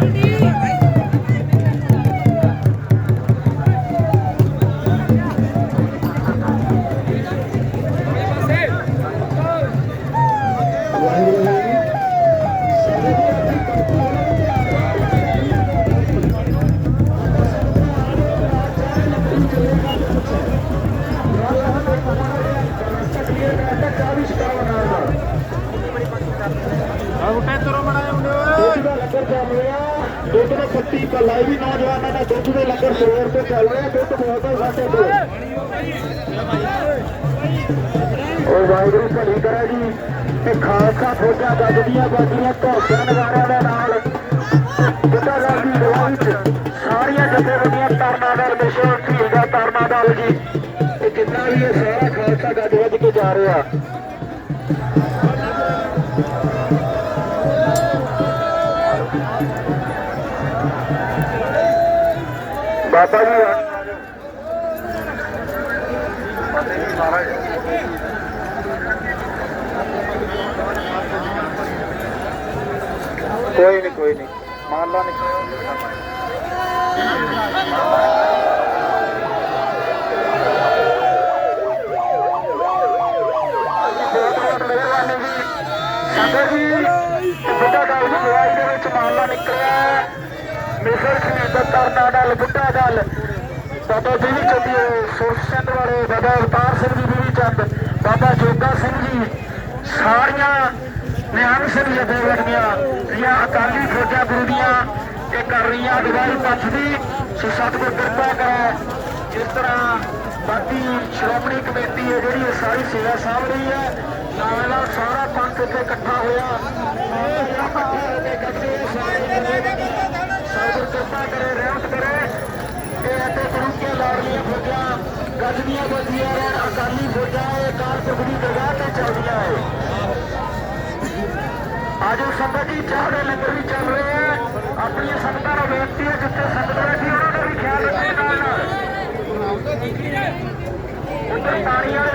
Hallelujah. ਦੁੱਧ ਦਾ ਵੀ ਨੌਜਵਾਨਾਂ ਦਾ ਦੁੱਧ ਦੇ ਲੰਗਰ ਸਵੇਰ ਤੋਂ ਚੱਲ ਰਿਹਾ, ਦੁੱਧ ਬਹੁਤ ਹੈ ਸਾਡੇ ਕੋਲ। ਉਹ ਵਾਹਿਗੁਰੂ ਭਲੀ ਕਰੇ ਜੀ, ਤੇ ਖਾਲਸਾ ਫੌਜਾਂ ਗੱਜਦੀਆਂ ਬਾਜੀਆਂ ਘੋਸ਼ਿਆਂ ਨਗਾਰਿਆਂ ਦੇ ਨਾਲ। ਜਿੱਦਾਂ ਦੀ ਦਵਾ ਵਿੱਚ ਸਾਰੀਆਂ ਜਥੇਬੰਦੀਆਂ ਤਰਨਾ ਦਲ ਮਿਸ਼ਨ ਧੀਰ ਦਾ ਤਰਨਾ ਦਲ ਜੀ ਇਹ ਜਿੰਨਾ ਵੀ ਇਹ ਸਾਰਾ ਖਾਲਸਾ ਗੱਜ ਵੱਜ ਕੇ ਜਾ ਰਿਹਾ ਬਾਬਾ ਜੀ ਕੋਈ ਨਹੀਂ ਕੋਈ ਨਹੀਂ ਮੰਨ ਲਾ ਸੰਗਤ ਜੀ ਬੁੱਢਾ ਦਲ ਦੀ ਲੜਾਈ ਦੇ ਵਿੱਚ ਮਾਮਲਾ ਨਿਕਲਿਆ ਮਿਸਰ ਸ਼ਹੀਦ ਦਾ ਤਰਨਾ ਬੁੱਢਾ ਦਲ ਬਾਬਾ ਬੀਵੀ ਚੰਦੀ ਸੁਰਚੰਦ ਵਾਲੇ ਬਾਬਾ ਅਵਤਾਰ ਸਿੰਘ ਜੀ ਬੀਵੀ ਚੰਦ ਬਾਬਾ ਜੋਗਾ ਸਿੰਘ ਜੀ ਸਾਰੀਆਂ ਨਿਹੰਗ ਸਿੰਘ ਜਥੇਬੰਦੀਆਂ ਦੀਆਂ ਅਕਾਲੀ ਫੌਜਾਂ ਗੁਰੂ ਦੀਆਂ ਇਹ ਕਰ ਰਹੀਆਂ ਅਗਵਾਈ ਪੰਥ ਦੀ ਸੋ ਸਤਿਗੁਰ ਕਿਰਪਾ ਕਰੇ ਜਿਸ ਤਰ੍ਹਾਂ ਬਾਕੀ ਸ਼੍ਰੋਮਣੀ ਕਮੇਟੀ ਹੈ ਜਿਹੜੀ ਇਹ ਸਾਰੀ ਸੇਵਾ ਸਾਂਭ ਰਹੀ ਹੈ ਨਾਲ ਨਾਲ ਸਾਰਾ ਪੰਥ ਇੱਥੇ ਇਕੱਠਾ ਹੋਇਆ ਇਕੱਠੇ ਹੋ ਕੇ ਗੱਜੇ ਸਾਰੇ ਸਤਿਗੁਰ ਕਿਰਪਾ ਕਰੇ ਰਹਿਮਤ ਕਰੇ ਇਹ ਅਤੇ ਗੁਰੂ ਕੇ ਲਾੜਲੀਆਂ ਫੌਜਾਂ ਗੱਜਦੀਆਂ ਵੱਜਦੀਆਂ ਰਹਿਣ ਅਕਾਲੀ ਫੌਜਾਂ ਇਹ ਕਾਰਪੁਰਖ ਦੀ ਜਗ੍ਹਾ ਤੇ ਚੱਲਦੀਆਂ ਹੈ ਅੱਜ ਸੰਗਤ ਜੀ, ਚਾਹ ਦੇ ਲੰਗਰ ਵੀ ਚੱਲ ਰਹੇ ਹੈ ਆਪਣੀਆਂ ਸੰਗਤਾਂ ਨੂੰ ਬੇਨਤੀ ਹੈ ਜਿੱਥੇ ਸੰਗਤ ਬੈਠੀ, ਉਹਨਾਂ ਦਾ ਵੀ ਖਿਆਲ ਰੱਖੇ ਨਾਲ ਨਾਲ ਉੱਧਰ ਪਾਣੀ ਵਾਲੇ